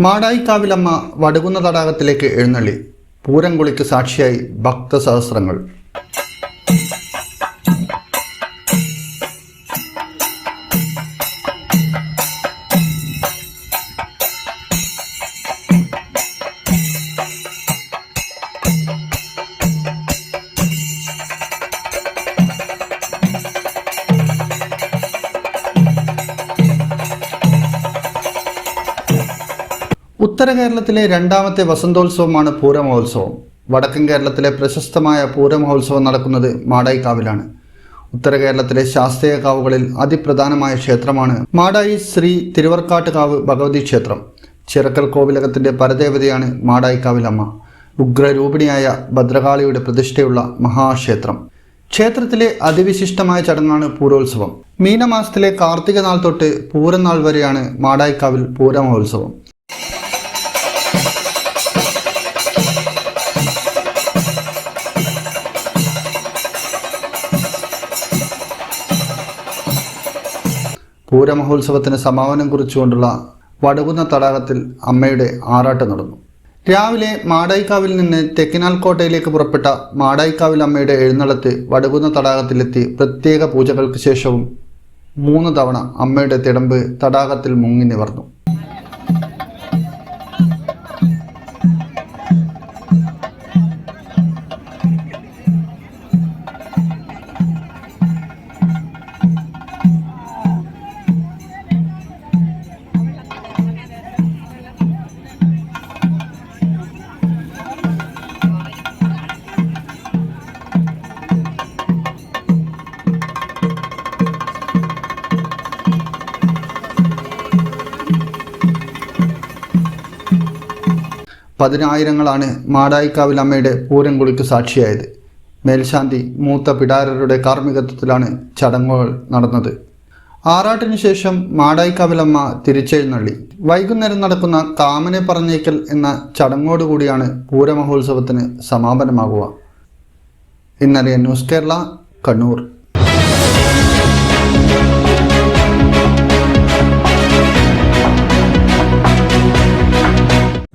മാടായിക്കാവിലമ്മ വടുകുന്ന തടാകത്തിലേക്ക് എഴുന്നള്ളി. പൂരംകുളിക്ക് സാക്ഷിയായി ഭക്തസഹസ്രങ്ങൾ. ഉത്തര കേരളത്തിലെ രണ്ടാമത്തെ വസന്തോത്സവമാണ് പൂരമഹോത്സവം. വടക്കൻ കേരളത്തിലെ പ്രശസ്തമായ പൂരമഹോത്സവം നടക്കുന്നത് മാടായിക്കാവിലാണ്. ഉത്തര കേരളത്തിലെ ശാസ്ത്രീയ കാവുകളിൽ അതിപ്രധാനമായ ക്ഷേത്രമാണ് മാടായി ശ്രീ തിരുവർക്കാട്ടുകാവ് ഭഗവതി ക്ഷേത്രം. ചിറക്കൽ കോവിലകത്തിന്റെ പരദേവതയാണ് മാടായിക്കാവിലമ്മ. ഉഗ്രരൂപിണിയായ ഭദ്രകാളിയുടെ പ്രതിഷ്ഠയുള്ള മഹാക്ഷേത്രം. ക്ഷേത്രത്തിലെ അതിവിശിഷ്ടമായ ചടങ്ങാണ് പൂരോത്സവം. മീനമാസത്തിലെ കാർത്തിക നാൾ തൊട്ട് പൂരനാൾ വരെയാണ് മാടായിക്കാവിൽ പൂരമഹോത്സവം. പൂരമഹോത്സവത്തിന് സമാപനം കുറിച്ചുകൊണ്ടുള്ള വടുകുന്ന തടാകത്തിൽ അമ്മയുടെ ആറാട്ട് നടന്നു. രാവിലെ മാടായിക്കാവിൽ നിന്ന് തെക്കിനാൽ കോട്ടയിലേക്ക് പുറപ്പെട്ട മാടായിക്കാവിൽ അമ്മയുടെ എഴുന്നള്ളത്ത് വടുകുന്ന തടാകത്തിലെത്തി പ്രത്യേക പൂജകൾക്ക് ശേഷവും മൂന്ന് തവണ അമ്മയുടെ തിടമ്പ് തടാകത്തിൽ മുങ്ങി നിവർന്നു. പതിനായിരങ്ങളാണ് മാടായിക്കാവിൽ അമ്മയുടെ പൂരം കുളിക്ക് സാക്ഷിയായത്. മേൽശാന്തി മൂത്ത പിടാരരുടെ കാർമ്മികത്വത്തിലാണ് ചടങ്ങുകൾ നടന്നത്. ആറാട്ടിനു ശേഷം മാടായിക്കാവിലമ്മ തിരിച്ചെഴുന്നള്ളി വൈകുന്നേരം നടക്കുന്ന കാമനെ പറഞ്ഞേക്കൽ എന്ന ചടങ്ങോടുകൂടിയാണ് പൂരമഹോത്സവത്തിന് സമാപനമാകുക. ഇന്നലെ ന്യൂസ് കേരള കണ്ണൂർ.